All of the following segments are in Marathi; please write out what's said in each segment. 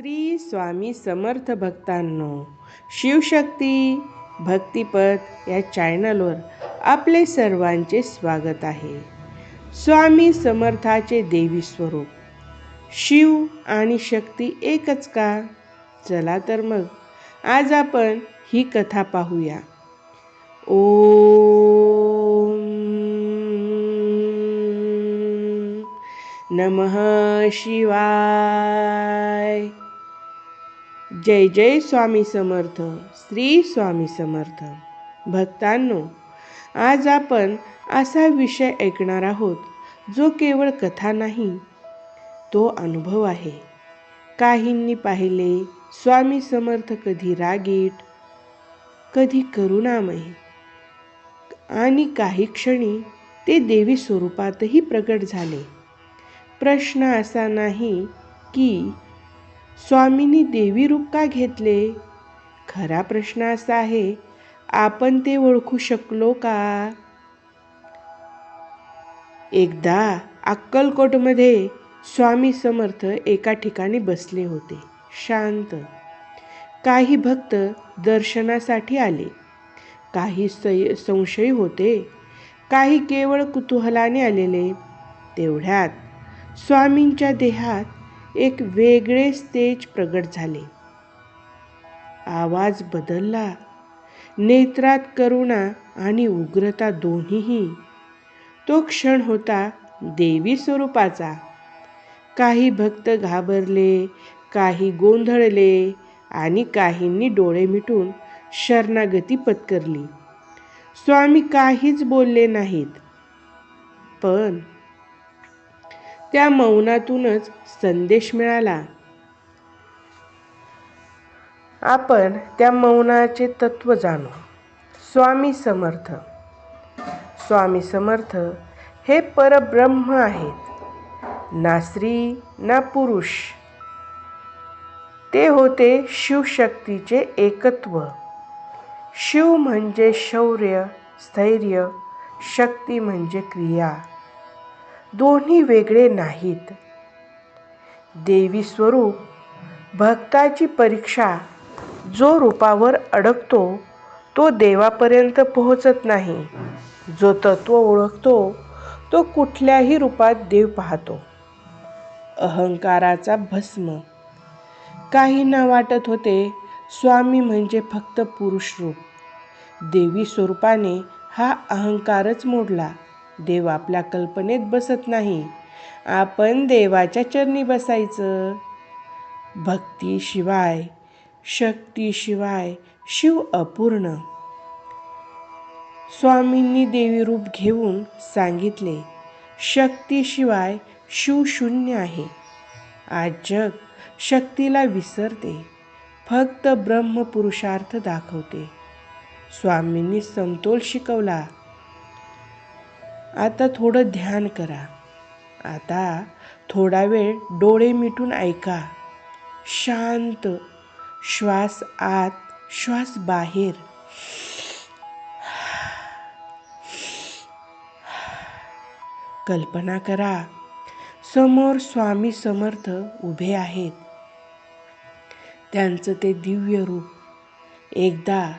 श्री स्वामी समर्थ भक्तांनो शिवशक्ती भक्तिपथ या चॅनलवर आपले सर्वांचे स्वागत आहे. स्वामी समर्थाचे देवी स्वरूप शिव आणि शक्ती एकच का? चला तर मग आज आपण ही कथा पाहूया. ओ नमः शिवाय. जय जय स्वामी समर्थ श्री स्वामी समर्थ. भक्तांनो आज आपण असा विषय ऐकणार आहोत जो केवळ कथा नाही तो अनुभव आहे. काहींनी पाहिले स्वामी समर्थ कधी रागीट कधी करुणामय. आणि काही क्षणी ते देवी स्वरूपातही प्रकट झाले. प्रश्न असा नाही की स्वामींनी देवी रूप का घेतले? खरा प्रश्न असा आहे आपण ते ओळखू शकलो का? एकदा अक्कलकोटमध्ये स्वामी समर्थ एका ठिकाणी बसले होते. शांत. काही भक्त दर्शनासाठी आले. काही सय संशयी होते. काही केवळ कुतूहलाने आलेले. तेवढ्यात स्वामींच्या देहात एक वेगळेच तेज प्रगट झाले. आवाज बदलला. नेत्रात करुणा आणि उग्रता दोन्हीही. तो क्षण होता देवी स्वरूपाचा. काही भक्त घाबरले काही गोंधळले आणि काहींनी डोळे मिटून शरणागती पत्करली. स्वामी काहीच बोलले नाहीत. पण त्या मौनातूनच संदेश मिळाला. आपण त्या मौनाचे तत्व जाणू. स्वामी समर्थ. स्वामी समर्थ हे परब्रह्म आहेत. ना स्त्री ना पुरुष. ते होते शिवशक्तीचे एकत्व. शिव म्हणजे शौर्य स्थैर्य शक्ती म्हणजे क्रिया. दोन्ही वेगळे नाहीत. देवी स्वरूप भक्ताची परीक्षा जो रूपावर अडकतो तो देवापर्यंत पोहोचत नाही. जो तत्व ओळखतो तो कुठल्याही रूपात देव पाहतो. अहंकाराचा भस्म. काहींना वाटत होते स्वामी म्हणजे फक्त पुरुष रूप. देवी स्वरूपाने हा अहंकारच मोडला. देव आपल्या कल्पनेत बसत नाही. आपण देवाच्या चरणी बसायचं. भक्तीशिवाय शक्तीशिवाय शिव अपूर्ण. स्वामींनी देवी रूप घेऊन सांगितले शक्तीशिवाय शिव शून्य आहे. आज जग शक्तीला विसरते फक्त ब्रह्मपुरुषार्थ दाखवते. स्वामींनी समतोल शिकवला. आता थोडं ध्यान करा. आता थोडा वेळ डोळे मिटून ऐका. शांत श्वास आत श्वास बाहेर. कल्पना करा समोर स्वामी समर्थ उभे आहेत. त्यांचं ते दिव्य रूप. एकदा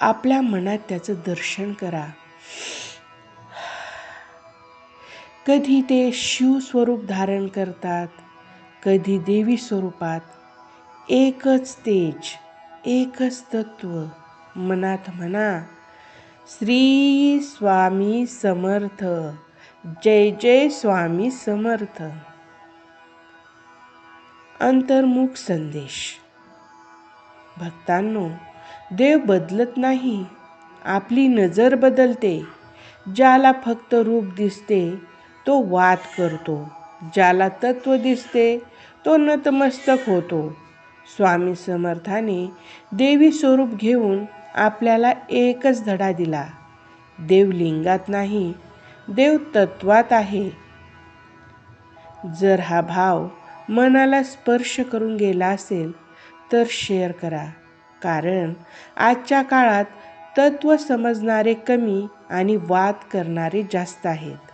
आपल्या मनात त्याचं दर्शन करा. कधी ते शिव स्वरूप धारण करतात कधी देवी स्वरूपात. एकच तेज एकच तत्व मनात म्हणा श्री स्वामी समर्थ जय जय स्वामी समर्थ. अंतर्मुख संदेश. भक्तांनो देव बदलत नाही आपली नजर बदलते ज्याला फक्त रूप दिसते तो वाद करतो. ज्याला तत्व दिसते तो नतमस्तक होतो. स्वामी समर्थाने देवी स्वरूप घेऊन आपल्याला एकच धडा दिला. देव लिंगात नाही देव तत्वात आहे. जर हा भाव मनाला स्पर्श करून गेला असेल तर शेअर करा. कारण आजच्या काळात तत्व समजणारे कमी आणि वाद करणारे जास्त आहेत.